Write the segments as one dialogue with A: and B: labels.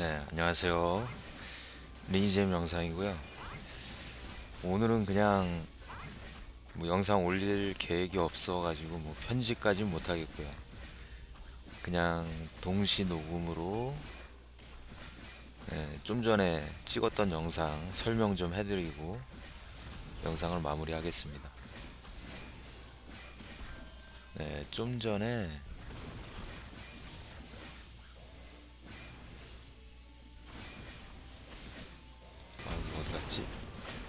A: 네, 안녕하세요. 리니잼 영상이고요. 오늘은 그냥 뭐 영상 올릴 계획이 없어가지고 뭐 편집까지 못하겠고요. 그냥 동시 녹음으로 네, 좀 전에 찍었던 영상 설명 좀 해드리고 영상을 마무리하겠습니다. 네, 좀 전에 갔지?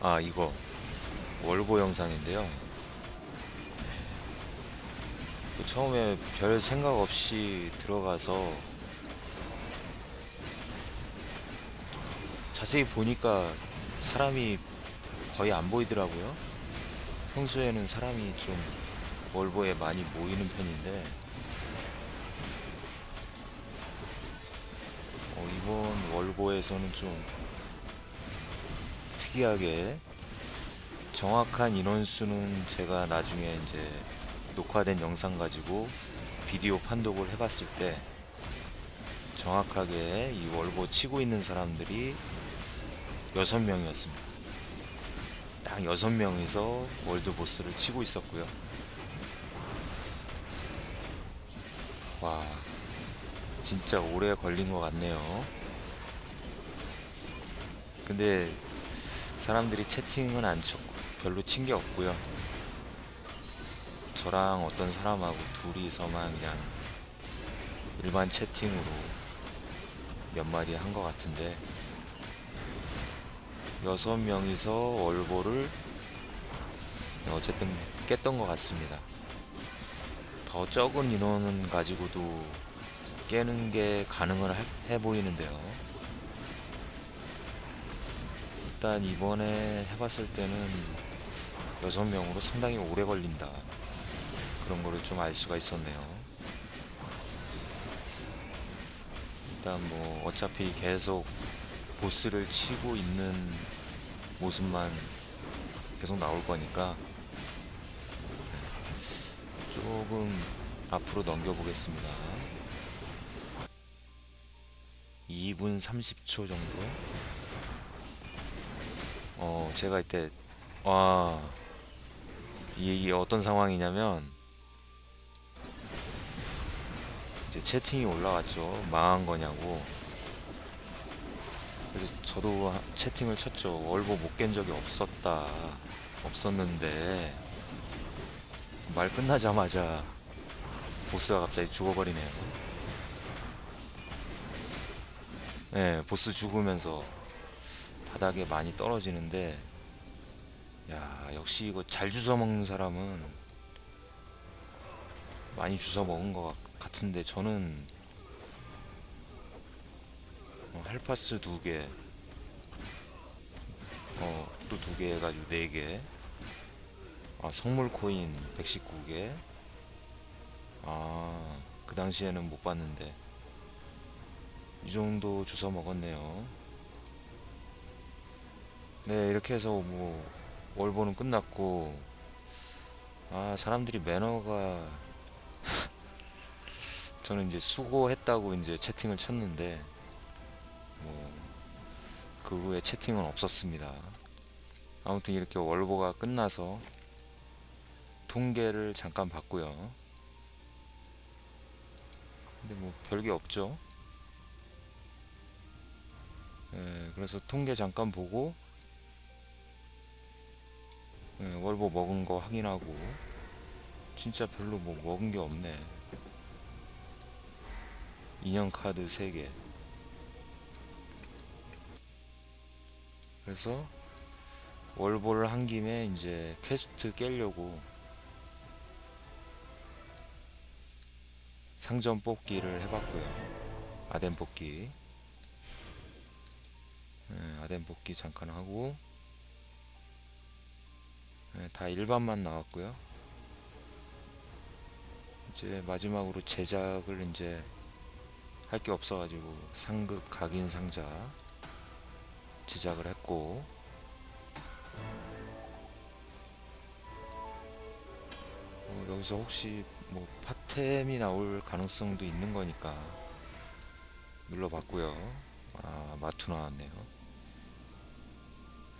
A: 아, 이거 월보 영상인데요. 그 처음에 별 생각 없이 들어가서 자세히 보니까 사람이 거의 안 보이더라고요. 평소에는 사람이 좀 월보에 많이 모이는 편인데 어, 이번 월보에서는 좀 특이하게 정확한 인원수는 제가 나중에 이제 녹화된 영상 가지고 비디오 판독을 해봤을 때 정확하게 이 월보 치고 있는 사람들이 여섯 명이었습니다. 딱 여섯 명이서 월드 보스를 치고 있었고요. 와, 진짜 오래 걸린 것 같네요. 근데 사람들이 채팅은 안 쳤고 별로 친 게 없고요. 저랑 어떤 사람하고 둘이서만 그냥 일반 채팅으로 몇 마디 한 것 같은데 여섯 명이서 월보를 어쨌든 깼던 것 같습니다. 더 적은 인원은 가지고도 깨는 게 가능을 할- 해 보이는데요. 일단 이번에 해봤을 때는 여섯 명으로 상당히 오래 걸린다. 그런 거를 좀 알 수가 있었네요. 일단 뭐 어차피 계속 보스를 치고 있는 모습만 계속 나올 거니까 네. 조금 앞으로 넘겨보겠습니다. 2분 30초 정도? 어, 제가 이때, 와, 이게, 어떤 상황이냐면, 이제 채팅이 올라왔죠. 망한 거냐고. 그래서 저도 하- 채팅을 쳤죠. 월보 못 깬 적이 없었다. 없었는데, 말 끝나자마자 보스가 갑자기 죽어버리네요. 네, 보스 죽으면서 바닥에 많이 떨어지는데 야 역시 이거 잘 주워 먹는 사람은 많이 주워 먹은 것 같- 같은데 저는 어, 할파스 두 개, 어, 또 두 개 해가지고 네 개, 아, 성물 코인 119개, 아, 그 당시에는 못 봤는데 이 정도 주워 먹었네요. 네, 이렇게 해서 뭐 월보는 끝났고 아, 사람들이 매너가 저는 이제 수고했다고 이제 채팅을 쳤는데 뭐 그 후에 채팅은 없었습니다. 아무튼 이렇게 월보가 끝나서 통계를 잠깐 봤고요. 근데 뭐 별게 없죠. 예, 그래서 통계 잠깐 보고 예, 월보 먹은 거 확인하고 진짜 별로 뭐 먹은 게 없네. 인형 카드 3개. 그래서 월보를 한 김에 이제 퀘스트 깨려고 상점 뽑기를 해봤고요. 아덴 뽑기. 예, 아덴 뽑기 잠깐 하고 예, 다 일반만 나왔고요. 이제 마지막으로 제작을 이제 할 게 없어가지고 상극 각인 상자 제작을 했고 어, 여기서 혹시 뭐 파템이 나올 가능성도 있는 거니까 눌러봤고요. 아, 마투 나왔네요.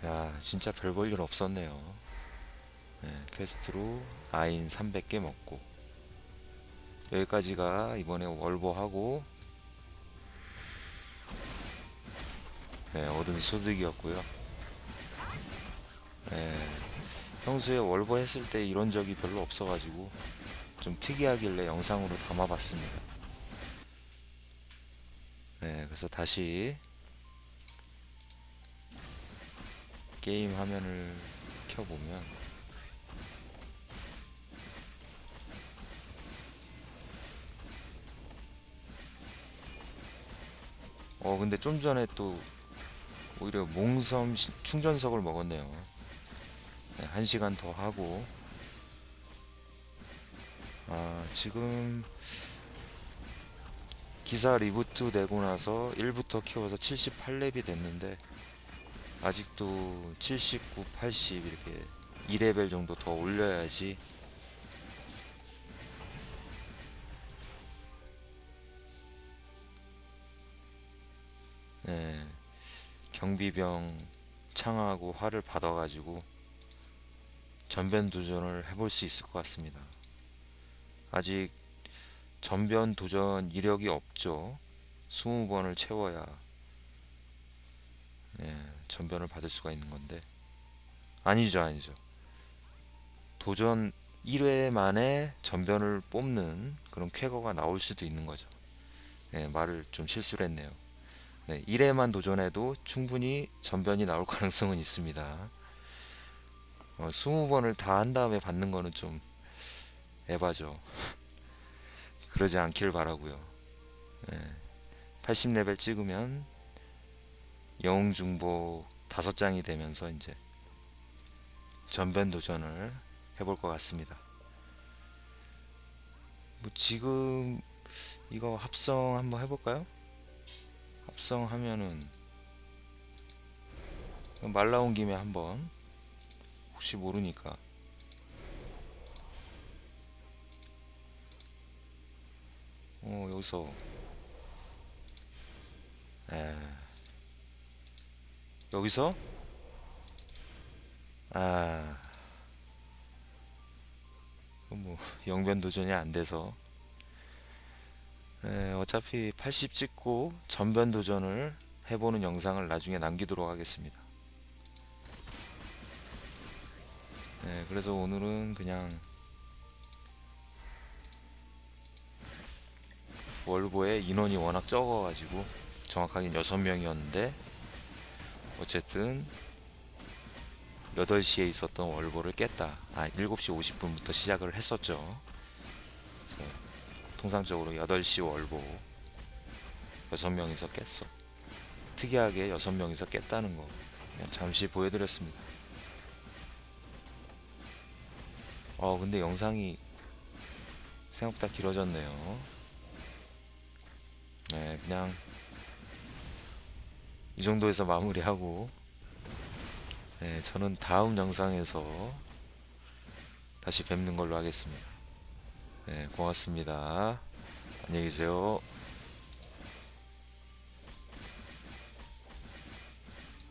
A: 야, 진짜 별 볼 일 없었네요. 네, 퀘스트로 아인 300개 먹고 여기까지가 이번에 월보하고 네, 얻은 소득이었고요. 네, 평소에 월보 했을 때 이런 적이 별로 없어가지고 좀 특이하길래 영상으로 담아봤습니다. 네, 그래서 다시 게임 화면을 켜보면 어 근데 좀 전에 또 오히려 몽섬 시- 충전석을 먹었네요. 네, 한 시간 더 하고 아 지금 기사 리부트 되고 나서 1부터 키워서 78렙이 됐는데 아직도 79, 80 이렇게 2레벨 정도 더 올려야지 네, 경비병 창하고 활을 받아가지고 전변 도전을 해볼 수 있을 것 같습니다. 아직 전변 도전 이력이 없죠. 20번을 채워야 예, 전변을 받을 수가 있는 건데 아니죠, 아니죠. 도전 1회 만에 전변을 뽑는 그런 쾌거가 나올 수도 있는 거죠. 예, 말을 좀 실수를 했네요. 네, 1회만 도전해도 충분히 전변이 나올 가능성은 있습니다. 어, 20번을 다 한 다음에 받는 거는 좀 에바죠. 그러지 않길 바라고요. 예, 80레벨 찍으면 영웅 중복 다섯 장이 되면서 이제 전변 도전을 해볼 것 같습니다. 뭐 지금 이거 합성 한번 해볼까요? 합성하면은 말 나온 김에 한번 혹시 모르니까. 어 여기서. 에 여기서? 아, 그건 뭐 영변 도전이 안 돼서 에, 어차피 80 찍고 전변 도전을 해보는 영상을 나중에 남기도록 하겠습니다. 네, 그래서 오늘은 그냥 월보에 인원이 워낙 적어가지고 정확하게 6명이었는데 어쨌든 8시에 있었던 월보를 깼다. 아, 7시 50분부터 시작을 했었죠. 통상적으로 8시 월보 6명이서 깼어. 특이하게 6명이서 깼다는 거 잠시 보여드렸습니다. 어, 근데 영상이 생각보다 길어졌네요. 네, 그냥 이 정도에서 마무리하고 네, 저는 다음 영상에서 다시 뵙는 걸로 하겠습니다. 네, 고맙습니다. 안녕히 계세요.